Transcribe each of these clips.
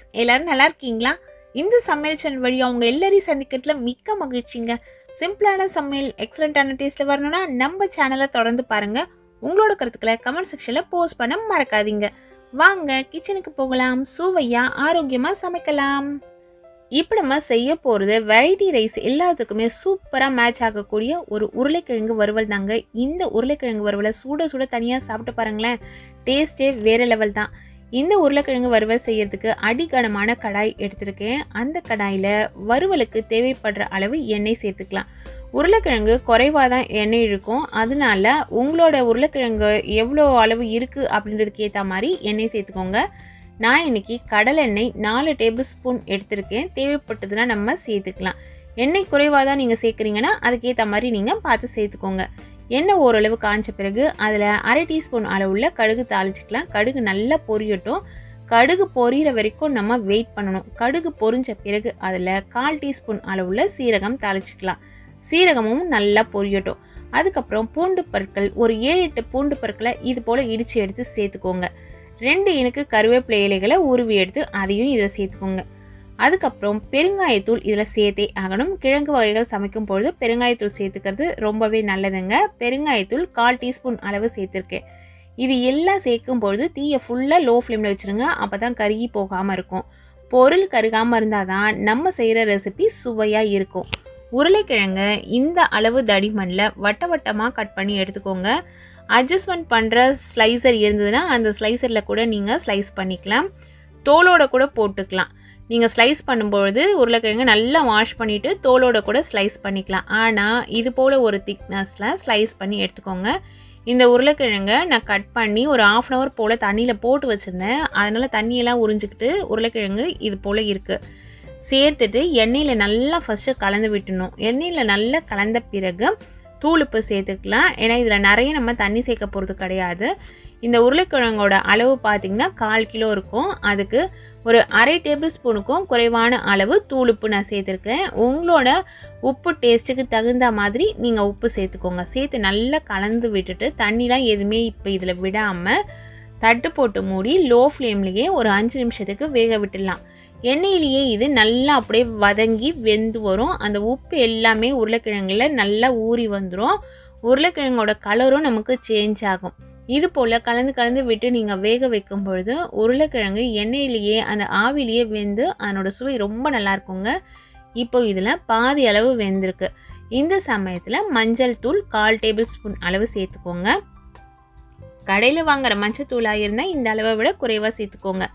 Friends எல்லாரும் நல்லா இருக்கீங்களா? இந்த சமையல் சேனல் வழி அவங்க எல்லாரையும் சந்திக்கிறதுல மிக்க மகிழ்ச்சிங்க. சிம்பிளான சமையல் எக்ஸலண்ட்டான டேஸ்ட்டில் வரணும்னா நம்ம சேனலை தொடர்ந்து பாருங்க. உங்களோட கருத்துக்களை கமெண்ட் செக்ஷனில் போஸ்ட் பண்ண மறக்காதீங்க. வாங்க கிச்சனுக்கு போகலாம். சுவையா ஆரோக்கியமாக சமைக்கலாம். இப்போ நம்ம செய்ய போகிறது வெரைட்டி ரைஸ் எல்லாத்துக்குமே சூப்பராக மேட்ச் ஆகக்கூடிய ஒரு உருளைக்கிழங்கு வறுவல் தாங்க. இந்த உருளைக்கிழங்கு வறுவலை சூட சூட தனியாக சாப்பிட்டு பாருங்களேன். டேஸ்ட்டே வேறு லெவல் தான். இந்த உருளைக்கிழங்கு வறுவல் செய்யறதுக்கு அடிகனமான கடாய் எடுத்திருக்கேன். அந்த கடாயில் வறுவலுக்கு தேவைப்படுற அளவு எண்ணெய் சேர்த்துக்கலாம். உருளைக்கிழங்கு குறைவாக தான் எண்ணெய் இருக்கும் அதனால உங்களோட உருளைக்கிழங்கு எவ்வளோ அளவு இருக்குது அப்படின்றதுக்கு ஏற்ற மாதிரி எண்ணெய் சேர்த்துக்கோங்க. நான் இன்னைக்கு கடலெண்ணெய் நாலு டேபிள் ஸ்பூன் எடுத்திருக்கேன். தேவைப்பட்டதுன்னா நம்ம சேர்த்துக்கலாம். எண்ணெய் குறைவாக தான் நீங்கள் சேர்க்குறீங்கன்னா அதுக்கேற்ற மாதிரி நீங்கள் பார்த்து சேர்த்துக்கோங்க. எண்ணெய் ஓரளவு காஞ்ச பிறகு அதில் அரை டீஸ்பூன் அளவுள்ள கடுகு தாளிச்சிக்கலாம். கடுகு நல்லா பொரியட்டும். கடுகு பொரியிற வரைக்கும் நம்ம வெயிட் பண்ணணும். கடுகு பொரிஞ்ச பிறகு அதில் கால் டீஸ்பூன் அளவுள்ள சீரகம் தாளிச்சிக்கலாம். சீரகமும் நல்லா பொரியட்டும். அதுக்கப்புறம் பூண்டு பற்கள் ஒரு ஏழு எட்டு பூண்டு பற்களை இது போல் இடித்து எடுத்து சேர்த்துக்கோங்க. ரெண்டு இனுக்கு கருவேப்பிலை இலைகளை உருவி எடுத்து அதையும் இதில் சேர்த்துக்கோங்க. அதுக்கப்புறம் பெருங்காயத்தூள் இதில் சேர்த்தே ஆகணும். கிழங்கு வகைகள் சமைக்கும் பொழுது பெருங்காயத்தூள் சேர்த்துக்கிறது ரொம்பவே நல்லதுங்க. பெருங்காயத்தூள் கால் டீஸ்பூன் அளவு சேர்த்துருக்கேன். இது எல்லாம் சேர்க்கும் பொழுது தீயை ஃபுல்லாக லோ ஃப்ளேமில் வச்சுருங்க. அப்போ தான் கருகி போகாமல் இருக்கும். பொருள் கருகாமல் இருந்தால் தான் நம்ம செய்கிற ரெசிபி சுவையாக இருக்கும். உருளைக்கிழங்கு இந்த அளவு தடிமண்ணில் வட்ட வட்டமாக கட் பண்ணி எடுத்துக்கோங்க. அட்ஜஸ்ட்மெண்ட் பண்ணுற ஸ்லைசர் இருந்ததுன்னா அந்த ஸ்லைசரில் கூட நீங்கள் ஸ்லைஸ் பண்ணிக்கலாம். தோலோட கூட போட்டுக்கலாம். நீங்கள் ஸ்லைஸ் பண்ணும்பொழுது உருளைக்கிழங்கு நல்லா வாஷ் பண்ணிவிட்டு தோலோட கூட ஸ்லைஸ் பண்ணிக்கலாம். ஆனால் இது போல் ஒரு திக்னஸில் ஸ்லைஸ் பண்ணி எடுத்துக்கோங்க. இந்த உருளைக்கிழங்கை நான் கட் பண்ணி ஒரு ஆஃப் அன் ஹவர் போல் தண்ணியில் போட்டு வச்சுருந்தேன். அதனால் தண்ணியெல்லாம் உறிஞ்சிக்கிட்டு உருளைக்கிழங்கு இது போல் இருக்குது சேர்த்துட்டு எண்ணெயில் நல்லா ஃபஸ்ட்டு கலந்து விட்டுணும். எண்ணெயில் நல்லா கலந்த பிறகு தூளுப்பு சேர்த்துக்கலாம். ஏன்னா இதில் நிறைய நம்ம தண்ணி சேர்க்க போகிறது கிடையாது. இந்த உருளைக்கிழங்கோட அளவு பார்த்திங்கன்னா கால் கிலோ இருக்கும். அதுக்கு ஒரு அரை டேபிள் ஸ்பூனுக்கும் குறைவான அளவு தூளுப்பு நான் சேர்த்துருக்கேன் உங்களோட உப்பு டேஸ்ட்டுக்கு தகுந்த மாதிரி நீங்கள் உப்பு சேர்த்துக்கோங்க. சேர்த்து நல்லா கலந்து விட்டுட்டு தண்ணிலாம் எதுவுமே இப்போ இதில் விடாமல் தட்டு போட்டு மூடி லோ ஃப்ளேம்லேயே ஒரு அஞ்சு நிமிஷத்துக்கு வேக விட்டுடலாம். எண்ணெயிலேயே இது நல்லா அப்படியே வதங்கி வெந்து வரும். அந்த உப்பு எல்லாமே உருளைக்கிழங்குல நல்லா ஊறி வந்துடும் உருளைக்கிழங்கோட கலரும் நமக்கு சேஞ்ச் ஆகும். இது போல் கலந்து கலந்து விட்டு நீங்கள் வேக வைக்கும் பொழுது உருளைக்கிழங்கு எண்ணெயிலேயே அந்த ஆவிலேயே வெந்து அதனோட சுவை ரொம்ப நல்லா இருக்குங்க இப்போ இதில் பாதி அளவு வெந்திருக்கு. இந்த சமயத்தில் மஞ்சள் தூள் கால் டேபிள் ஸ்பூன் அளவு சேர்த்துக்கோங்க. கடையில் வாங்குற மஞ்சள் தூளாக இருந்தால் இந்த அளவை விட குறைவாக சேர்த்துக்கோங்க.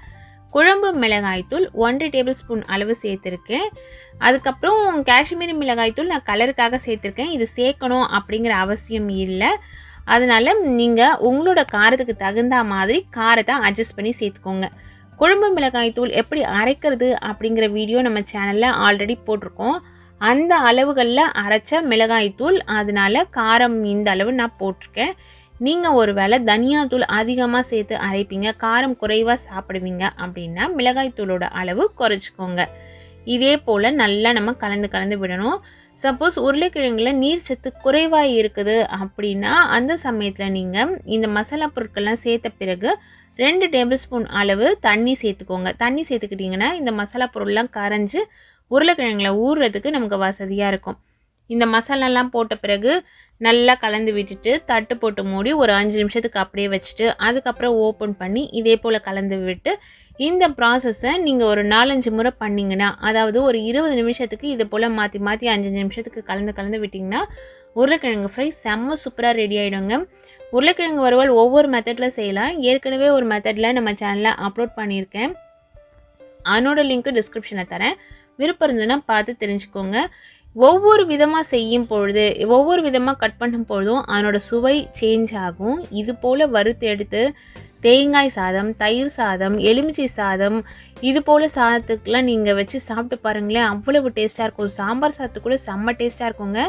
குழம்பு மிளகாய்த்தூள் ஒன்றரை டேபிள் ஸ்பூன் அளவு சேர்த்துருக்கேன். அதுக்கப்புறம் காஷ்மீரி மிளகாய்த்தூள் நான் கலருக்காக சேர்த்துருக்கேன். இது சேர்க்கணும் அப்படிங்கிற அவசியம் இல்லை. அதனால் நீங்கள் உங்களோட காரத்துக்கு தகுந்த மாதிரி காரத்தை அட்ஜஸ்ட் பண்ணி சேர்த்துக்கோங்க. குழம்பு மிளகாய் தூள் எப்படி அரைக்கிறது அப்படிங்கிற வீடியோ நம்ம சேனலில் ஆல்ரெடி போட்டிருக்கோம். அந்த அளவுகளில் அரைச்ச மிளகாய்த்தூள் அதனால காரம் இந்த அளவு நான் போட்டிருக்கேன். நீங்கள் ஒரு வேளை தனியாத்தூள் அதிகமாக சேர்த்து அரைப்பீங்க காரம் குறைவாக சாப்பிடுவீங்க அப்படின்னா மிளகாய்த்தூளோட அளவு குறைச்சிக்கோங்க. இதே போல் நல்லா நம்ம கலந்து கலந்து விடணும். சப்போஸ் உருளைக்கிழங்குல நீர் சத்து குறைவாக இருக்குது அப்படின்னா அந்த சமயத்தில் நீங்கள் இந்த மசாலா பொருட்கள்லாம் சேர்த்த பிறகு ரெண்டு டேபிள் ஸ்பூன் அளவு தண்ணி சேர்த்துக்கோங்க. தண்ணி சேர்த்துக்கிட்டிங்கன்னா இந்த மசாலா பொருள்லாம் கரைஞ்சி உருளைக்கிழங்குல ஊறுறதுக்கு நமக்கு வசதியாக இருக்கும். இந்த மசாலாலாம் போட்ட பிறகு நல்லா கலந்து விட்டுட்டு தட்டு போட்டு மூடி ஒரு அஞ்சு நிமிஷத்துக்கு அப்படியே வச்சுட்டு அதுக்கப்புறம் ஓப்பன் பண்ணி இதே போல் கலந்து விட்டு இந்த ப்ராசஸை நீங்கள் ஒரு நாலஞ்சு முறை பண்ணிங்கன்னா அதாவது ஒரு இருபது நிமிஷத்துக்கு இது போல் மாற்றி மாற்றி அஞ்சு நிமிஷத்துக்கு கலந்து கலந்து விட்டிங்கன்னா உருளைக்கிழங்கு ஃப்ரை செம்ம சூப்பராக ரெடி ஆகிடுங்க உருளைக்கிழங்கு வறுவல் ஒவ்வொரு மெத்தடில் செய்யலாம். ஏற்கனவே ஒரு மெத்தடில் நம்ம சேனலில் அப்லோட் பண்ணியிருக்கேன். அதனோட லிங்க்கு டிஸ்கிரிப்ஷனில் தரேன். விருப்பம் இருந்ததுன்னா பார்த்து தெரிஞ்சுக்கோங்க. ஒவ்வொரு விதமாக செய்யும் பொழுது ஒவ்வொரு விதமாக கட் பண்ணும் பொழுதும் அதனோட சுவை சேஞ்ச் ஆகும். இது போல் வறுத்து எடுத்து தேங்காய் சாதம் தயிர் சாதம் எலுமிச்சை சாதம் இது போல் சாதத்துக்கெலாம் நீங்கள் வச்சு சாப்பிட்டு பாருங்களேன் அவ்வளவு டேஸ்ட்டாக இருக்கும். சாம்பார் சாதத்துக்கு செம்ம டேஸ்ட்டாக இருக்குங்க.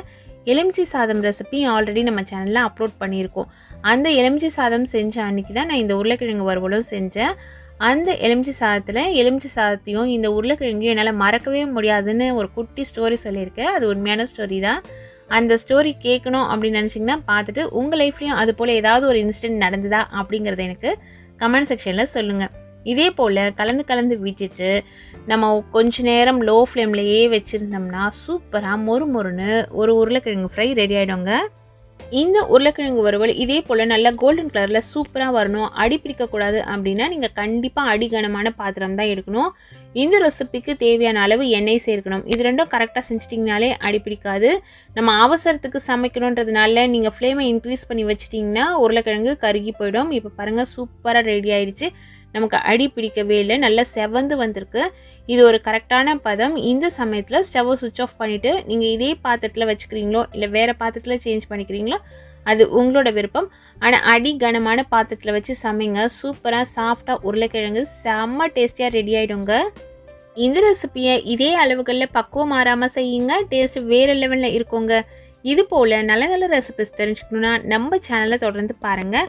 எலுமிச்சை சாதம் ரெசிபி ஆல்ரெடி நம்ம சேனலில் அப்லோட் பண்ணியிருக்கோம். அந்த எலுமிச்சை சாதம் செஞ்ச அன்றைக்கி தான் நான் இந்த உருளைக்கிழங்கு வறுவலும் செஞ்சேன். அந்த எலுமிச்சை சாதத்தில் எலுமிச்சை சாதத்தையும் இந்த உருளைக்கிழங்கையும் என்னால் மறக்கவே முடியாதுன்னு ஒரு குட்டி ஸ்டோரி சொல்லியிருக்கேன் அது உண்மையான ஸ்டோரி தான். அந்த ஸ்டோரி கேட்கணும் அப்படின்னு நினச்சிங்கன்னா பார்த்துட்டு உங்கள் லைஃப்லேயும் அது போல் ஏதாவது ஒரு இன்சிடென்ட் நடந்ததா அப்படிங்கிறத எனக்கு கமெண்ட் செக்ஷனில் சொல்லுங்கள் இதே போல் கலந்து கலந்து விட்டுட்டு நம்ம கொஞ்ச நேரம் லோ ஃப்ளேம்லேயே வச்சுருந்தோம்னா சூப்பராக மொறு மொறுன்னு ஒரு உருளைக்கிழங்கு ஃப்ரை ரெடி ஆகிடுங்க இந்த உருளைக்கிழங்கு வறுவல் இதே போல் நல்லா கோல்டன் கலரில் சூப்பராக வரணும். அடி பிடிக்கக்கூடாது அப்படின்னா நீங்கள் கண்டிப்பாக அடிகனமான பாத்திரம் தான் எடுக்கணும். இந்த ரெசிபிக்கு தேவையான அளவு எண்ணெய் சேர்க்கணும். இது ரெண்டும் கரெக்டாக செஞ்சிட்டிங்கனாலே அடி பிடிக்காது. நம்ம அவசரத்துக்கு சமைக்கணுன்றதுனால நீங்கள் ஃப்ளேமை இன்க்ரீஸ் பண்ணி வச்சிட்டிங்கன்னா உருளைக்கிழங்கு கருகி போயிடும். இப்போ பாருங்கள் சூப்பராக ரெடி ஆகிடுச்சு நமக்கு அடி பிடிக்கவே இல்லை. நல்லா செவந்து வந்திருக்கு. இது ஒரு கரெக்டான பதம். இந்த சமயத்தில் ஸ்டவ்வை சுவிட்ச் ஆஃப் பண்ணிவிட்டு நீங்கள் இதே பாத்திரத்தில் வச்சுக்கிறீங்களோ இல்லை வேறு பாத்திரத்தில் சேஞ்ச் பண்ணிக்கிறீங்களோ அது உங்களோட விருப்பம். ஆனால் அடி கனமான பாத்திரத்தில் வச்சு சமைங்க. சூப்பராக சாஃப்டாக உருளைக்கிழங்கு செம்ம டேஸ்டியாக ரெடி ஆகிடுங்க இந்த ரெசிப்பியை இதே அளவுகளில் பக்குவம் மாறாமல் செய்யுங்க. டேஸ்ட் வேறு லெவலில் இருக்குங்க. இது போல் நல்ல நல்ல ரெசிபிஸ் தெரிஞ்சுக்கணுன்னா நம்ம சேனலை தொடர்ந்து பாருங்கள்